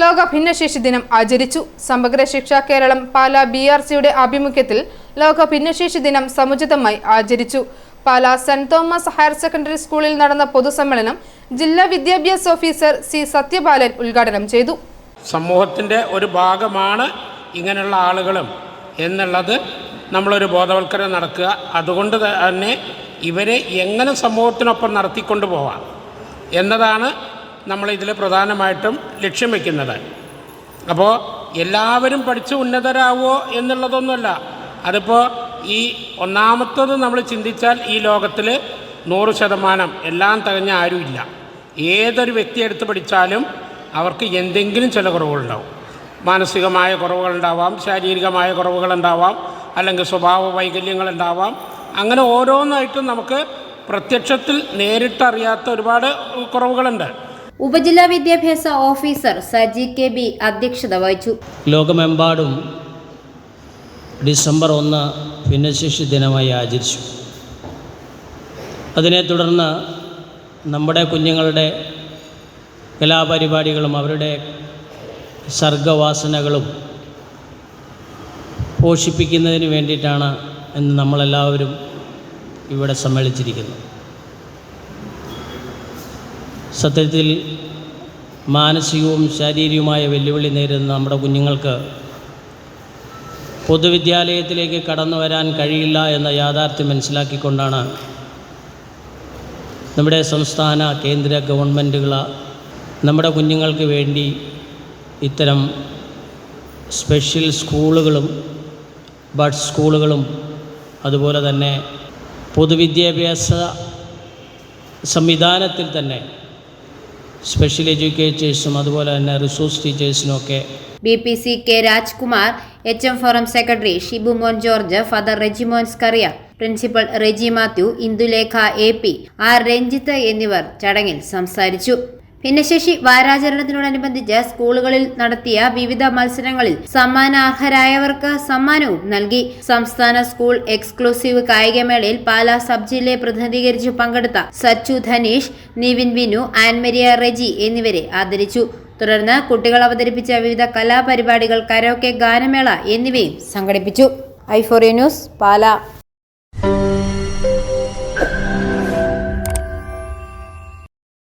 ലോക ഭിന്നശേഷി ദിനം ആചരിച്ചു. സമഗ്ര ശിക്ഷ കേരളം പാലാ ബി ആർ സിയുടെ ആഭിമുഖ്യത്തിൽ ലോക ഭിന്നശേഷി ദിനം സമുചിതമായി ആചരിച്ചു. Pala saint Thomas higher secondary സ്കൂളിൽ നടന്ന പൊതുസമ്മേളനം ജില്ലാ വിദ്യാഭ്യാസ ഓഫീസർ സി സത്യപാലൻ ഉദ്ഘാടനം ചെയ്തു. സമൂഹത്തിന്റെ ഒരു ഭാഗമാണ് ഇങ്ങനെയുള്ള ആളുകളും എന്നുള്ളത് നമ്മളൊരു ബോധവൽക്കരണം നടക്കുക. അതുകൊണ്ട് തന്നെ ഇവരെ എങ്ങനെ സമൂഹത്തിനൊപ്പം നടത്തിക്കൊണ്ടു പോവാം എന്നതാണ് നമ്മളിതിൽ പ്രധാനമായിട്ടും ലക്ഷ്യം വയ്ക്കുന്നത് അപ്പോൾ എല്ലാവരും പഠിച്ച് ഉന്നതരാവോ എന്നുള്ളതൊന്നുമല്ല. അതിപ്പോൾ ഈ ഒന്നാമത്തത് നമ്മൾ ചിന്തിച്ചാൽ ഈ ലോകത്തിൽ നൂറ് ശതമാനം എല്ലാം തികഞ്ഞ ആരുമില്ല. ഏതൊരു വ്യക്തി എടുത്ത് പഠിച്ചാലും അവർക്ക് എന്തെങ്കിലും ചില കുറവുകളുണ്ടാവും. മാനസികമായ കുറവുകളുണ്ടാവാം ശാരീരികമായ കുറവുകളുണ്ടാവാം അല്ലെങ്കിൽ സ്വഭാവ വൈകല്യങ്ങളുണ്ടാവാം. അങ്ങനെ ഓരോന്നായിട്ടും നമുക്ക് പ്രത്യക്ഷത്തിൽ നേരിട്ടറിയാത്ത ഒരുപാട് കുറവുകളുണ്ട്. ഉപജില്ലാ വിദ്യാഭ്യാസ ഓഫീസർ സജി കെ ബി അധ്യക്ഷത വഹിച്ചു. ലോകമെമ്പാടും ഡിസംബർ ഒന്ന് ഭിന്നശേഷി ദിനമായി ആചരിച്ചു. അതിനെ തുടർന്ന് നമ്മുടെ കുഞ്ഞുങ്ങളുടെ കലാപരിപാടികളും അവരുടെ സർഗവാസനകളും പോഷിപ്പിക്കുന്നതിന് വേണ്ടിയിട്ടാണ് എന്ന് നമ്മളെല്ലാവരും ഇവിടെ സമ്മേളിച്ചിരിക്കുന്നത് സത്യത്തിൽ മാനസികവും ശാരീരികവുമായ വെല്ലുവിളി നേരിടുന്ന നമ്മുടെ കുഞ്ഞുങ്ങൾക്ക് പൊതുവിദ്യാലയത്തിലേക്ക് കടന്നു വരാൻ കഴിയില്ല എന്ന യാഥാർത്ഥ്യം മനസ്സിലാക്കിക്കൊണ്ടാണ് നമ്മുടെ സംസ്ഥാന കേന്ദ്ര ഗവൺമെന്റുകൾ നമ്മുടെ കുഞ്ഞുങ്ങൾക്ക് വേണ്ടി ഇത്തരം സ്പെഷ്യൽ സ്കൂളുകളും ബഡ് സ്കൂളുകളും അതുപോലെ തന്നെ പൊതുവിദ്യാഭ്യാസ സംവിധാനത്തിൽ തന്നെ സ്പെഷ്യൽ എഡ്യൂക്കേറ്റേഴ്സും അതുപോലെ തന്നെ റിസോഴ്സ് ടീച്ചേഴ്സിനും ഒക്കെ. B P C K Rajkumar H M forum secretary Shibumon George father Rejimon Scaria principal Reji Mathew Indulekha A P R Ranjith എന്നിവർ ചടങ്ങിൽ സംസാരിച്ചു. ഭിന്നശേഷി വാരാചരണത്തിനോടനുബന്ധിച്ച് സ്കൂളുകളിൽ നടത്തിയ വിവിധ മത്സരങ്ങളിൽ സമ്മാനാർഹരായവർക്ക് സമ്മാനവും നൽകി. സംസ്ഥാന സ്കൂൾ എക്സ്ക്ലൂസീവ് കായികമേളയിൽ പാലാ സബ് ജില്ലയെ പ്രതിനിധീകരിച്ച് പങ്കെടുത്ത സച്ചു ധനീഷ് നിവിൻ വിനു ആൻമരിയ റെജി എന്നിവരെ ആദരിച്ചു. തുടർന്ന് കുട്ടികൾ അവതരിപ്പിച്ച വിവിധ കലാപരിപാടികൾ കരോക്കെ ഗാനമേള എന്നിവയും സംഘടിപ്പിച്ചു. ഐഫോറിയ ന്യൂസ് പാലാ.